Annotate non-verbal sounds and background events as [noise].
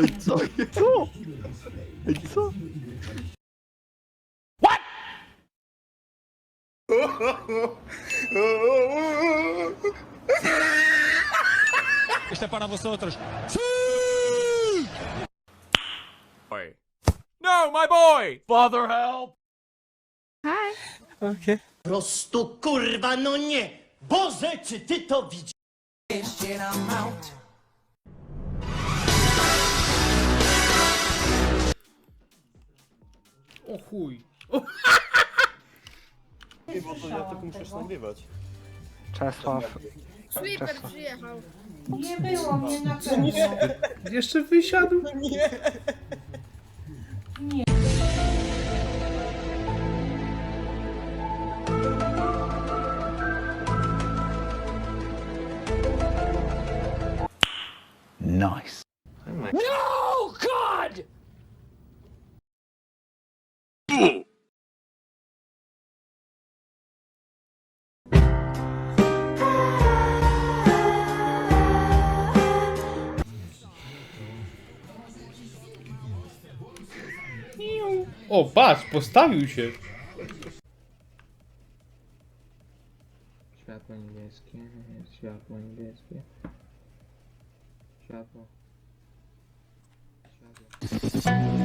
Ej, co? Co? Ej, co? Esta é para vosotros. No, my boy! Father help! prostu kurwa no nie! Boże, czy ty to widzisz? O chuj. Ej, bo to ja tylko muszę nagrywać. Czesław. Sweeper przyjechał. Nie było mnie na [laughs] pewno. Jeszcze wysiadł. Nice. O, patrz, postawił się. Światło niebieskie, światło niebieskie. Światło. Światło.